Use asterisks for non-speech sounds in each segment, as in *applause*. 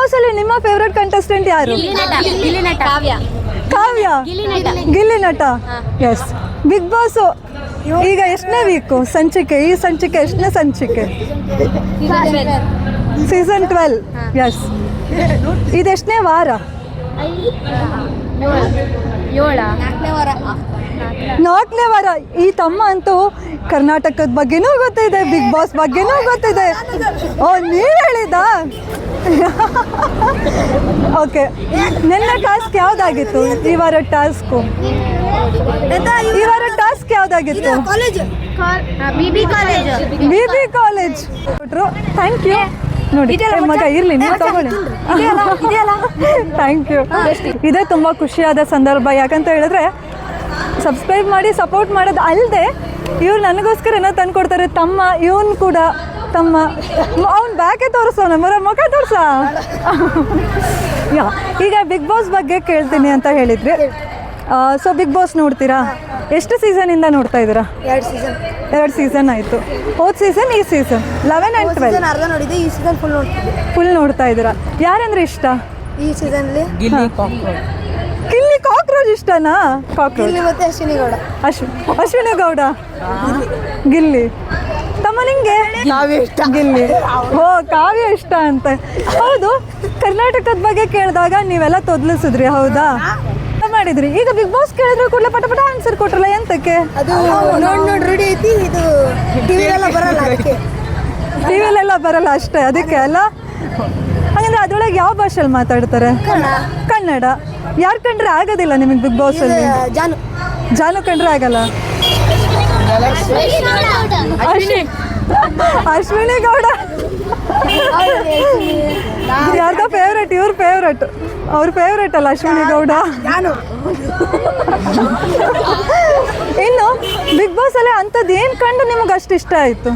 Boss ಅಲ್ಲಿ ನಿಮ್ಮ favourite contestant ಯಾರು? ಕಾವ್ಯ. ಕಾವ್ಯ? ಗಿಲ್ಲಿ ನಟ. ಎಸ್ ಬಿಗ್ ಬಾಸ್ ಈಗ ಎಷ್ಟನೇ ವೀಕು ಸಂಚಿಕೆ. ಈ ಸಂಚಿಕೆ ಎಷ್ಟನೇ ಸಂಚಿಕೆ? ಸೀಸನ್ ಟ್ವೆಲ್ ಎಸ್ ಇದೆಷ್ಟನೇ ವಾರ? ಏಳ? ನಾಲ್ಕನೇ ವಾರ. ನಾಲ್ಕನೇ ವಾರ. ಈ ತಮ್ಮ ಅಂತೂ ಕರ್ನಾಟಕದ ಬಗ್ಗೆನೂ ಗೊತ್ತಿದೆ ಬಿಗ್ ಬಾಸ್ ಬಗ್ಗೆನೂ ಗೊತ್ತಿದೆ. ಓ ನೀವು ಹೇಳಿದ ಓಕೆ ನಿನ್ನೆ ಟಾಸ್ಕ್ ಯಾವ್ದಾಗಿತ್ತು? ಈ ವಾರ ಟಾಸ್ಕು ಈ ವಾರ task ಯಾವ್ದಾಗಿತ್ತು? B B college B B college thank you ನೋಡಿ ಮಗ ಇರ್ಲಿ ನೀವು ತಗೊಳ್ಳಿ. ಥ್ಯಾಂಕ್ ಯು ಇದೇ ತುಂಬ ಖುಷಿಯಾದ ಸಂದರ್ಭ. ಯಾಕಂತ ಹೇಳಿದ್ರೆ ಸಬ್ಸ್ಕ್ರೈಬ್ ಮಾಡಿ ಸಪೋರ್ಟ್ ಮಾಡೋದು ಅಲ್ಲದೆ ಇವ್ರು ನನಗೋಸ್ಕರ ಏನೋ ತಂದು ಕೊಡ್ತಾರೆ ತಮ್ಮ ಇವನ್ ಕೂಡ ತಮ್ಮ ಅವ್ನು ಬ್ಯಾಕೆ ತೋರಿಸೋಣ ಮರ ಮುಖ ತೋರಿಸ? ಯಾ ಈಗ ಬಿಗ್ ಬಾಸ್ ಬಗ್ಗೆ ಕೇಳ್ತೀನಿ ಅಂತ ಹೇಳಿದ್ರಿ ಸೊ ಬಿಗ್ ಬಾಸ್ ನೋಡ್ತೀರಾ? ಎಷ್ಟು ಸೀಸನಿಂದ ನೋಡ್ತಾ ಇದ್ದೀರಾ? ಎರಡು ಸೀಸನ್. ಎರಡು ಸೀಸನ್ ಆಯಿತು. ಹೋದ ಸೀಸನ್ ಈ season eleven and twelve season ಅರ್ಧ ನೋಡಿದ್ದೆ ಈ ಸೀಸನ್ ಫುಲ್ ನೋಡ್ತಿದ್ದೆ. ಫುಲ್ ನೋಡ್ತಾ ಇದ್ದೀರಾ? ಯಾರಂದ್ರೆ ಇಷ್ಟ? ಈ ಸೀಸನ್ಲಿ ಗಿಲ್ಲಿ ಕಾಕ್ರೋಚ್. ಇಷ್ಟನಾ? ಕಾಕ್ರೋಚ್. ಮತ್ತೆ ಅಶ್ವಿನಿ ಗೌಡ. ಅಶ್ವಿನಿ ಗೌಡ? ಗಿಲ್ಲಿ. ತಮ್ಮ ನಿಂಗೆ? ಗಿಲ್ಲಿ. ಓ ಕಾವ್ಯ ಇಷ್ಟ ಅಂತ. ಹೌದು ಕರ್ನಾಟಕದ ಬಗ್ಗೆ ಕೇಳಿದಾಗ ನೀವೆಲ್ಲ ತೊದ್ಲಿಸಿದ್ರಿ ಹೌದಾ? ಮಾಡಿದ್ರಿ? ಈಗ ಬಿಗ್ ಬಾಸ್ ಕೇಳಿದ್ರೆ ಕೂಡಲೇ ಪಟ ಪಟ ಆನ್ಸರ್ ಕೊಟ್ರಲ್ಲ ಎಂತಕ್ಕೆ? ಅದು ನೋಡ್ ನೋಡಿ ರೂಢಿ ಐತಿ ಇದು ಬರಲ್ಲ ಅದಕ್ಕೆ. ಟಿವಿಲೆಲ್ಲ ಬರಲ್ಲ ಅಷ್ಟೇ ಅದಕ್ಕೆ ಅಲ್ಲ? ಹಾಗಂದ್ರೆ ಅದ್ರೊಳಗೆ ಯಾವ ಭಾಷೆಯಲ್ಲಿ ಮಾತಾಡ್ತಾರೆ? ಕನ್ನಡ. ಯಾರು ಕಂಡ್ರೆ ಆಗೋದಿಲ್ಲ ನಿಮಗೆ ಬಿಗ್ ಬಾಸ್ ಅಲ್ಲಿ? ಜಾನು. ಜಾನು ಕಂಡ್ರೆ ಆಗಲ್ಲ? ಅಶ್ವಿನಿ ಅಶ್ವಿನಿ ಗೌಡ ಯಾರ್ದೋ ಫೇವ್ರೆಟ್ ಇವ್ರ ಫೇವ್ರೆಟ್ ಅವ್ರ ಫೇವ್ರೆಟ್ ಅಲ್ಲ ಅಶ್ವಿನಿ ಗೌಡ ಇನ್ನು ಬಿಗ್ ಬಾಸ್ ಅಲ್ಲಿ ಅಂಥದ್ದು ಏನು ಕಂಡು ನಿಮಗೆ ಅಷ್ಟು ಇಷ್ಟ ಆಯಿತು?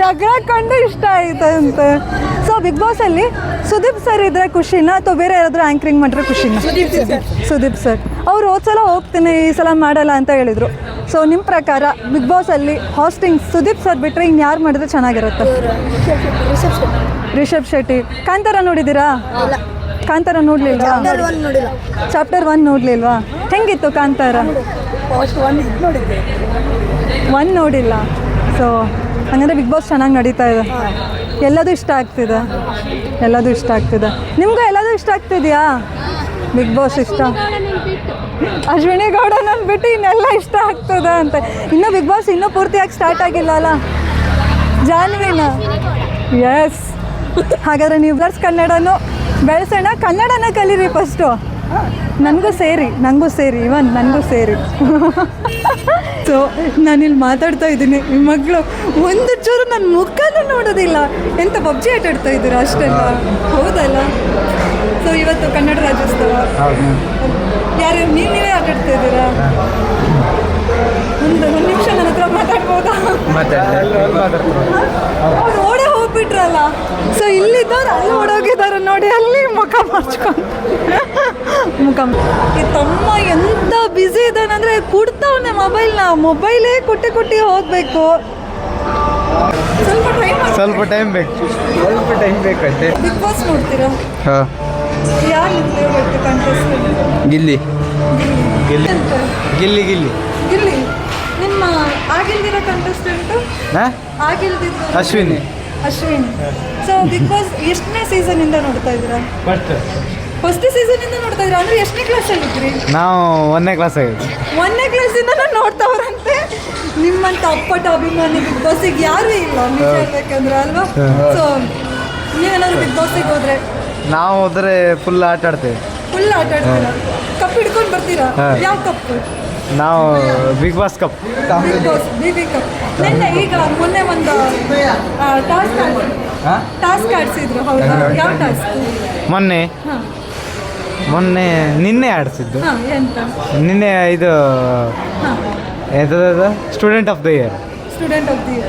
ಜಗಳ ಕಂಡು ಇಷ್ಟ ಆಯ್ತು ಅಂತ ಸೊ ಬಿಗ್ ಬಾಸ್ ಅಲ್ಲಿ ಸುದೀಪ್ ಸರ್ ಇದ್ರೆ ಖುಷಿನ ಅಥವಾ ಬೇರೆ ಯಾರಾದ್ರೂ ಆಂಕರಿಂಗ್ ಮಾಡಿದ್ರೆ ಖುಷಿನ? ಸುದೀಪ್ ಸರ್ ಅವ್ರು ಹೋದ್ಸಲ ಹೋಗ್ತೀನಿ ಈ ಸಲ ಮಾಡಲ್ಲ ಅಂತ ಹೇಳಿದ್ರು. ಸೊ ನಿಮ್ಮ ಪ್ರಕಾರ ಬಿಗ್ ಬಾಸ್ ಅಲ್ಲಿ ಹಾಸ್ಟಿಂಗ್ ಸುದೀಪ್ ಸರ್ ಬಿಟ್ರೆ ಇನ್ ಯಾರು ಮಾಡಿದ್ರೆ ಚೆನ್ನಾಗಿರುತ್ತೆ? ರಿಷಬ್ ಶೆಟ್ಟಿ. ಕಾಂತಾರ ನೋಡಿದ್ದೀರಾ? ಕಾಂತಾರ ನೋಡ್ಲಿಲ್ವಾ? ಚಾಪ್ಟರ್ ಒನ್ ನೋಡ್ಲಿಲ್ವಾ? ಹೆಂಗಿತ್ತು ಕಾಂತಾರ? ಒನ್ ನೋಡಿಲ್ಲ. ಸೊ ಹಂಗಂದ್ರೆ ಬಿಗ್ ಬಾಸ್ ಚೆನ್ನಾಗಿ ನಡೀತಾ ಇದೆ. ಎಲ್ಲದೂ ಇಷ್ಟ ಆಗ್ತಿದೆ. ಎಲ್ಲದೂ ಇಷ್ಟ ಆಗ್ತಿದೆ. ನಿಮ್ಗೂ ಎಲ್ಲದೂ ಇಷ್ಟ ಆಗ್ತಿದೆಯಾ? ಬಿಗ್ ಬಾಸ್ ಇಷ್ಟ. ಅಶ್ವಿನಿ ಗೌಡ ನನ್ನ ಇನ್ನೆಲ್ಲ ಇಷ್ಟ ಆಗ್ತದೆ ಅಂತ. ಇನ್ನೂ ಬಿಗ್ ಬಾಸ್ ಇನ್ನೂ ಪೂರ್ತಿಯಾಗಿ ಸ್ಟಾರ್ಟ್ ಆಗಿಲ್ಲ ಅಲ್ಲ? ಜಾನ್ವಿನ. ಎಸ್ ಹಾಗಾದ್ರೆ ನೀವು ಬರ್ಸ್ ಕನ್ನಡನೂ ಬೆಳೆಸೋಣ. ಕನ್ನಡನ ಕಲೀರಿ ಫಸ್ಟು ನನಗೂ ಸೇರಿ ನನಗೂ ಸೇರಿ ಇವನ್ ನನಗೂ ಸೇರಿ. *laughs* ಸೊ ನಾನಿಲ್ಲಿ ಮಾತಾಡ್ತಾ ಇದ್ದೀನಿ. ನಿಮ್ಮ ಮಗಳು ಒಂದು ಚೂರು ನನ್ನ ಮುಖನೂ ನೋಡೋದಿಲ್ಲ. ಎಂತ ಪಬ್ಜಿ ಆಟ ಆಡ್ತಾ ಇದ್ದೀರಾ ಅಷ್ಟೆಲ್ಲ? ಹೌದಲ್ಲ? ಸೊ ಇವತ್ತು ಕನ್ನಡ ರಾಜ್ಯೋತ್ಸವ. ಯಾರು ನೀವು ನೀವೇ ಆಟ ಆಡ್ತಾ ಇದ್ದೀರಾ? ಒಂದು ಒಂದು ನಿಮಿಷ ನನ್ನ ಹತ್ರ ಮಾತಾಡ್ಬೋದಾ? ಅವ್ರು ಓಡೇ ಹೋಗ್ಬಿಟ್ರಲ್ಲ. ಸೊ ಇಲ್ಲಿದ್ದವ್ರು ಅಲ್ಲಿ ಓಡೋಗಿದ್ದಾರೆ ನೋಡಿ ಅಲ್ಲಿ ಮುಖ ಮಾಡ್ಕೊಂಡು ಮುಖ. ಈ ತಮ್ಮ ಎಂತ ಬ್ಯುಸಿ ಇದ್ದಾನಂದ್ರೆ ಕೊಡ್ತಾವನೆ ಮೊಬೈಲ್ನ ಮೊಬೈಲೇ ಕೊಟ್ಟಿ ಕೊಟ್ಟಿ ಹೋಗ್ಬೇಕು ಸ್ವಲ್ಪ ಟೈಮ್ ಸ್ವಲ್ಪ ಟೈಮ್ ಬೇಕು. ಸ್ವಲ್ಪ ಟೈಮ್ ಬೇಕಂತೆ ಬಿಗ್ ಬಾಸ್ ನೋಡ್ತೀರಾ? ಹಾಂ. ಯಾರು ಫೇವ್ರೆಟ್ ಗಿಲ್ಲಿ. ಗಿಲ್ಲಿ. ಗಿಲ್ಲಿ. ಗಿಲ್ಲಿ ಗಿಲ್ಲಿ. ಗಿಲ್ಲಿ. ನಿಮ್ಮ ಆಗಿಲ್ದಿರೋ ಕಂಟೆಸ್ಟೆಂಟ್ ಹಾಂ? ಆಗಿಲ್ದಿದ್ದು Ashwini. Ashwin. So big boss ಎಷ್ಟನೇ ಇಂದ ನೋಡ್ತಾ ಇದ್ದೀರಾ? ಫಸ್ಟ್ ಸೀಸನಿಂದ ನೋಡ್ತಾ ಇದ್ರು ಅಂದ್ರೆ ಎಷ್ಟನೇ ಕ್ಲಾಸಲ್ಲಿ ಇದ್ರಿ? ನಾವು ಒಂದನೇ ಕ್ಲಾಸ್ ಆಗಿದೆ ಒಂದನೇ ಕ್ಲಾಸಿಂದ ನೋಡ್ತಾವ್ರಂತೆ. ನಿಮ್ಮಂತ ಅಪ್ಪಟ ಅಭಿಮಾನಿ ಬಿಗ್ ಬಾಸಿಗೆ ಯಾರೂ ಇಲ್ಲ ನಿಜ ಹೇಳ್ಬೇಕಂದ್ರೆ ಅಲ್ವಾ? ಸೊ ನೀವೇನಾದ್ರು ಬಿಗ್ ಬಾಸಿಗೆ ಹೋದ್ರೆ? ನಾವು ಹೋದ್ರೆ ಫುಲ್ ಆಟ ಆಡ್ತೇವೆ. ಫುಲ್ ಆಟ ಆಡ್ತೀರಾ? ಕಪ್ ಹಿಡ್ಕೊಂಡು ಬರ್ತೀರಾ? ಯಾವ ಕಪ್ ನಾವು big boss cup big boss cup ನಿನ್ನೆ ಈಗ ಮೊನ್ನೆ ಒಂದು ಟಾಸ್ಕ್ ಟಾಸ್ಕ್ ಆಡಿಸಿದ್ರು ಹೌದಾ? ಯಾವ ಟಾಸ್ಕ್ ಮೊನ್ನೆ. ಮೊನ್ನೆ ನಿನ್ನೆ ಆಡಿಸಿದ್ದು ಹಾಂ ಎಂತ? ನಿನ್ನೆ ಇದು ಎಂಥದ್ದು student of the year student of the